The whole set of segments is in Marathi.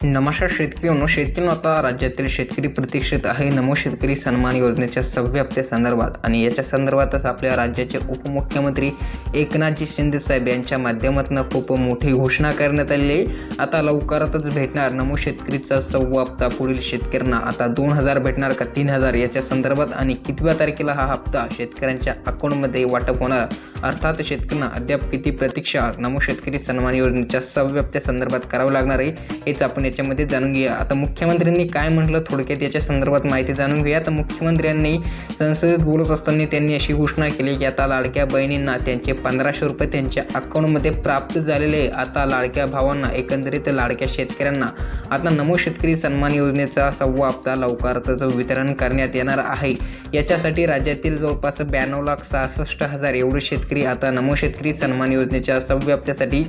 नमस्कार शेतकरी शेतकरी आता राज्यातील शेतकरी प्रतीक्षित आहे. नमो शेतकरी सन्मान योजनेच्या सव्याप्त्या हप्त्यासंदर्भात आणि याच्या संदर्भातच आपल्या राज्याचे उपमुख्यमंत्री एकनाथजी शिंदे साहेब यांच्या माध्यमातून खूप मोठी घोषणा करण्यात आलेली आहे. आता लवकरातच भेटणार नमो शेतकरीचा सव्वा हप्ता. पुढील शेतकऱ्यांना आता दोन हजार भेटणार का तीन हजार याच्या संदर्भात आणि कितव्या तारखेला हा हप्ता शेतकऱ्यांच्या अकाउंटमध्ये वाटप होणार? अर्थात शेतकऱ्यांना अद्याप किती प्रतीक्षा नमो शेतकरी सन्मान योजनेच्या सहाव्या हप्त्यासंदर्भात करावं लागणार आहे हेच आपण याच्यामध्ये जाणून घेऊया. आता मुख्यमंत्र्यांनी काय म्हटलं थोडक्यात याच्या संदर्भात माहिती जाणून घेऊया. तर मुख्यमंत्र्यांनी संसदेत बोलत असताना त्यांनी अशी घोषणा केली की आता लाडक्या बहिणींना त्यांचे पंधराशे रुपये त्यांच्या अकाउंटमध्ये प्राप्त झालेले आता लाडक्या भावांना एकंदरीत लाडक्या शेतकऱ्यांना आता नमो शेतकरी सन्मान योजनेचा सव्वा हप्ता लवकरच वितरण करण्यात येणार आहे. याच्यासाठी राज्यातील जवळपास ब्याण्णव लाख सहासष्ट हजार एवढे शेतकरी आता नमो शेतकरी सन्मान योजनेच्या सव्या हप्त्यासाठी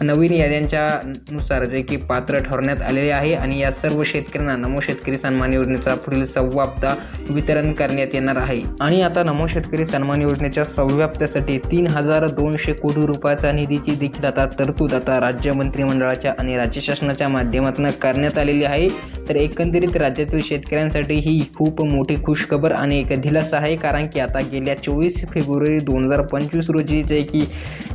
नवीन याद्यांच्या नुसार जे की पात्र ठरवण्यात आलेले आहे आणि या सर्व शेतकऱ्यांना नमो शेतकरी सन्मान योजनेचा पुढील सव्वा हप्ता वितरण करण्यात येणार आहे. आणि आता नमो शेतकरी सन्मान योजनेच्या सव्या हप्त्यासाठी तीन हजार दोनशे कोटी रुपयाचा निधीची देखील आता तरतूद आता राज्य मंत्रिमंडळाच्या आणि राज्य शासनाच्या माध्यमातून करण्यात आलेली आहे. तर एकंदरीत राज्यातील शेतकऱ्यांसाठी ही खूप मोठी खुशखबर आणि एक दिलासा आहे कारण की आता गेल्या चोवीस फेब्रुवारी दोन हजार पंचवीस रोजी जे की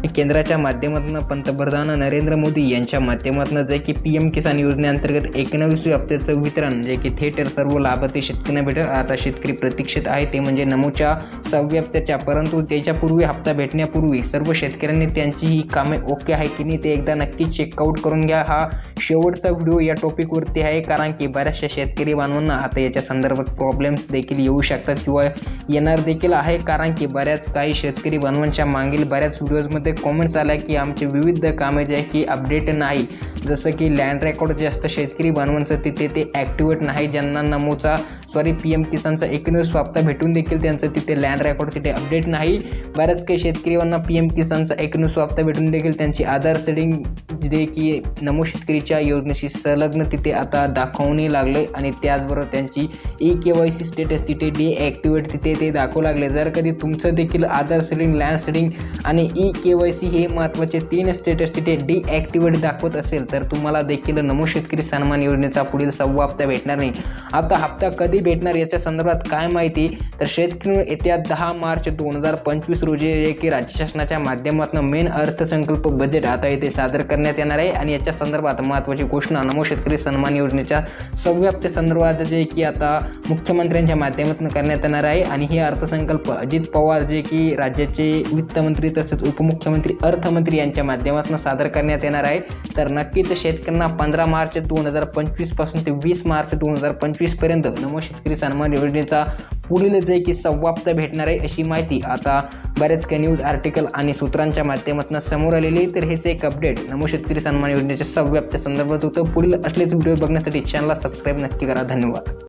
केंद्राच्या माध्यमातून पंतप्रधान नरेंद्र मोदी यांच्या माध्यमातून जे की पी एम किसान योजनेअंतर्गत एकोणवीसवी हप्त्याचं वितरण जे की थेट सर्व लाभार्थी शेतकऱ्यांना भेटेल. आता शेतकरी प्रतीक्षित आहे ते म्हणजे नमोच्या सहाव्या हप्त्याच्या परंतु त्याच्यापूर्वी हप्ता भेटण्यापूर्वी सर्व शेतकऱ्यांनी त्यांची ही कामे ओके आहे की नाही ते एकदा नक्की चेकआउट करून घ्या. हा शेवटचा व्हिडिओ या टॉपिकवरती आहे कारण की बऱ्याचशा शेतकरी बांधवांना आता याच्या संदर्भात प्रॉब्लेम्स देखील येऊ शकतात किंवा येणार देखील आहे. कारण की बऱ्याच काही शेतकरी बांधवांच्या मागील बऱ्याच व्हिडिओजमध्ये कॉमेंट्स आल्या की आमचे विविध कामे जे आहे की अपडेट नाही. जसं की लँड रेकॉर्ड जे असतं शेतकरी बांधवांचं तिथे ते ॲक्टिवेट नाही. ज्यांना नमोचा सॉरी पी एम किसानचा एकवीस हप्ता भेटून देखील त्यांचं तिथे लँड रेकॉर्ड तिथे अपडेट नाही. बऱ्याच काही शेतकऱ्यांना पी एम किसानचा एकवीस हप्ता भेटून देखील त्यांची आधार सेडिंग जे की नमो शेतकरीच्या योजनेशी संलग्न तिथे आता दाखवणे लागले आणि त्याचबरोबर त्यांची E K Y C status तिथे डिॲक्टिवेट तिथे ते दाखवू लागले. जर कधी तुमचं देखील आधार सेडिंग लँड सेडिंग आणि ई के वाय सी हे महत्त्वाचे तीन स्टेटस तिथे डिॲक्टिवेट दाखवत असेल तर तुम्हाला देखील नमो शेतकरी सन्मान योजनेचा पुढील सव्वा हप्ता भेटणार नाही. आता हप्ता कधी भेटणार याच्या संदर्भात काय माहिती? तर शेतकरी येत्या दहा मार्च दोन हजार पंचवीस रोजी जे की राज्य शासनाच्या माध्यमातून मेन अर्थसंकल्प बजेट आता येथे सादर करण्यात येणार आहे. आणि याच्या संदर्भात महत्त्वाची घोषणा नमो शेतकरी सन्मान योजनेच्या सव्याप्ती संदर्भात जे की आता मुख्यमंत्र्यांच्या माध्यमातून करण्यात येणार आहे. आणि हे अर्थसंकल्प अजित पवार जे की राज्याचे वित्तमंत्री तसेच उपमुख्यमंत्री अर्थमंत्री यांच्या माध्यमातून सादर करण्यात येणार आहे. तर नक्कीच शेतकऱ्यांना पंधरा मार्च दोन हजार पंचवीसपासून ते वीस मार्च दोन हजार पंचवीसपर्यंत नमो शेतकरी सन्मान योजनेचा पुढील जे की सव्वा भेटणार आहे अशी माहिती आता बरेच काही न्यूज आर्टिकल आणि सूत्रांच्या माध्यमातून समोर आलेली तर हेच एक अपडेट नमो शेतकरी सन्मान योजनेच्या सव्या संदर्भात होतं. पुढील असलेच व्हिडिओ बघण्यासाठी चॅनलला सबस्क्राईब नक्की करा. धन्यवाद.